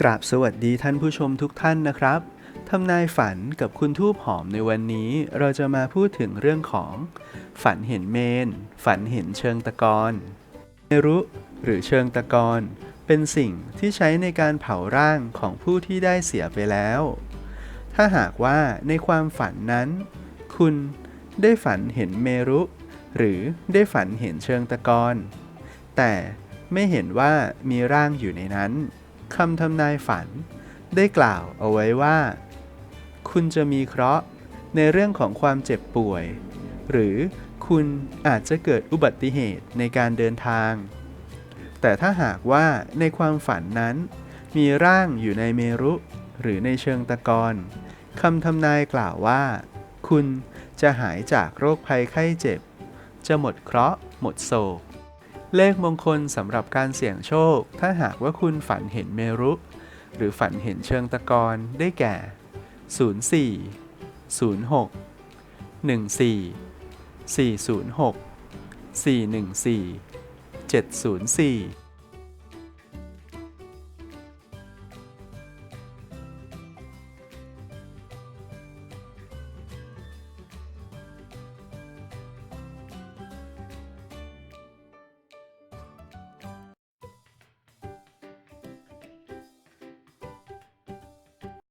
กราบสวัสดีท่านผู้ชมทุกท่านนะครับทำนายฝันกับคุณทูบหอมในวันนี้ เราจะมาพูดถึงเรื่องของ ฝันเห็นเมน ฝันเห็นเชิงตะกอนเมรุหรือเชิงตะกอนเป็นสิ่งที่ใช้ในการเผาร่างของผู้ที่ได้เสียไปแล้ว ถ้าหากว่าในความฝันนั้น คุณได้ฝันเห็นเมรุ หรือได้ฝันเห็นเชิงตะกอนแต่ไม่เห็นว่ามีร่างอยู่ในนั้น คำทำนายฝัน ได้กล่าวเอาไว้ว่า คุณจะมีเคราะห์ในเรื่องของความเจ็บป่วย หรือคุณอาจจะเกิดอุบัติเหตุในการเดินทาง แต่ถ้าหากว่าในความฝันนั้น มีร่างอยู่ในเมรุ หรือในเชิงตะกอนคำทำนายกล่าวว่า คุณจะหายจากโรคภัยไข้เจ็บ จะหมดเคราะห์หมดโศก เลขมงคลสำหรับการเสี่ยงโชค ถ้าหากว่าคุณฝันเห็นเมรุ หรือฝันเห็นเชิงตะกอนได้แก่ 04 06 14 406 414 704